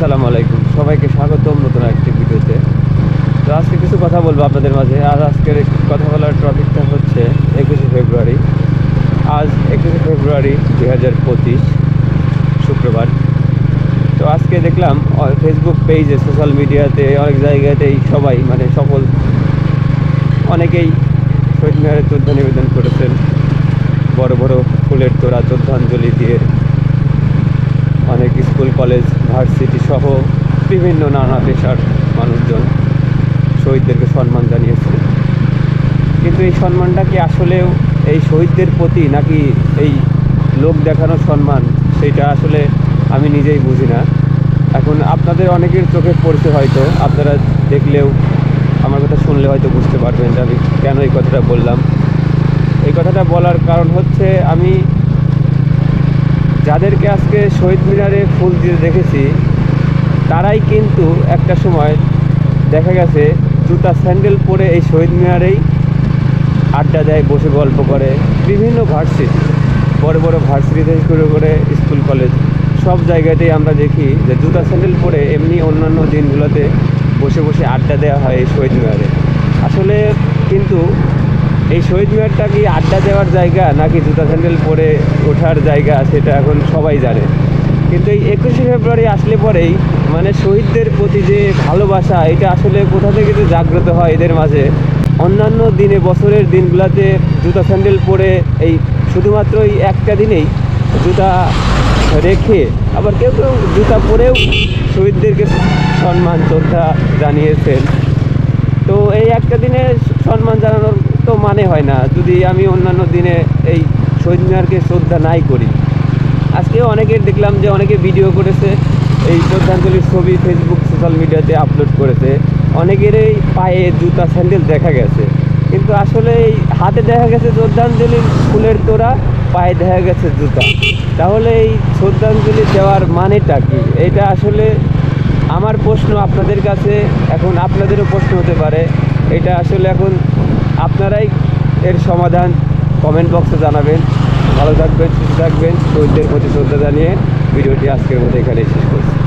আসসালামু আলাইকুম। সবাইকে স্বাগতম নতুন একটি ভিডিওতে। তো আজকে কিছু কথা বলব আপনাদের মাঝে। আর আজকের কথা বলার টপিকটা হচ্ছে একুশে ফেব্রুয়ারি। আজ একুশে ফেব্রুয়ারি দুই হাজার পঁচিশ শুক্রবার। তো আজকে দেখলাম ফেসবুক পেজে সোশ্যাল মিডিয়াতে অনেক জায়গাতেই সবাই মানে সকল, অনেকেই শহীদ মিনারে শ্রদ্ধা নিবেদন করেছেন। বড় বড় ফুলের তোড়া, শ্রদ্ধাঞ্জলি দিয়ে কলেজ, ভার্সিটি সহ বিভিন্ন নানা পেশার মানুষজন শহীদদেরকে সম্মান জানিয়েছে কিন্তু এই সম্মানটা কি আসলেও এই শহীদদের প্রতি নাকি এই লোক দেখানো সম্মান, সেটা আসলে আমি নিজেই বুঝি না। এখন আপনাদের অনেকের চোখে পড়ছে হয়তো, আপনারা দেখলেও আমার কথা শুনলে হয়তো বুঝতে পারবেন যে আমি কেন এই কথাটা বললাম। এই কথাটা বলার কারণ হচ্ছে আমি যাদেরকে আজকে শহীদ মিনারে ফুল দিয়ে দেখেছি, তারাই কিন্তু একটা সময় দেখা গেছে জুতা স্যান্ডেল পরে এই শহীদ মিনারেই আড্ডা দেয়, বসে গল্প করে, বিভিন্ন ভার্সিটি, বড় বড় ভার্সিটি থেকে শুরু করে স্কুল, কলেজ, সব জায়গাতেই আমরা দেখি যে জুতা স্যান্ডেল পরে এমনি অন্যান্য দিনগুলোতে বসে বসে আড্ডা দেওয়া হয় এই শহীদ মিনারে। আসলে এই শহীদ মিনারটা কি আড্ডা দেওয়ার জায়গা নাকি জুতা স্যান্ডেল পরে ওঠার জায়গা সেটা এখন সবাই জানে। কিন্তু এই একুশে ফেব্রুয়ারি আসলে পরেই মানে শহীদদের প্রতি যে ভালোবাসা, এটা আসলে কোথা থেকে যে জাগ্রত হয় এদের মাঝে? অন্যান্য দিনে বছরের দিনগুলোতে জুতা স্যান্ডেল পরে এই শুধুমাত্র এই একটা দিনেই জুতা রেখে আবার কেউ কেউ জুতা পরেও শহীদদেরকে সম্মান, শ্রদ্ধা জানিয়েছেন। তো এই একটা দিনে সম্মান জানানোর তো মানে হয় না, যদি আমি অন্যান্য দিনে এই শহীদ মিনারকে শ্রদ্ধা নাই করি। আজকেও অনেকের দেখলাম যে অনেকে ভিডিও করেছে, এই শ্রদ্ধাঞ্জলির ছবি ফেসবুক সোশ্যাল মিডিয়াতে আপলোড করেছে। অনেকেরই পায়ে জুতা স্যান্ডেল দেখা গেছে। কিন্তু আসলে এই হাতে দেখা গেছে শ্রদ্ধাঞ্জলির ফুলের তোড়া, পায়ে দেখা গেছে জুতা। তাহলে এই শ্রদ্ধাঞ্জলি দেওয়ার মানেটা কি? এটা আসলে আমার প্রশ্ন আপনাদের কাছে, এখন আপনাদেরও প্রশ্ন হতে পারে, এটা আসলে এখন আপনারাই এর সমাধান কমেন্ট বক্সে জানাবেন। ভালো থাকবেন, সুস্থ থাকবেন শহীদদের প্রতি শ্রদ্ধা জানিয়ে ভিডিওটি আজকের মধ্যে এখানে শেষ করছি।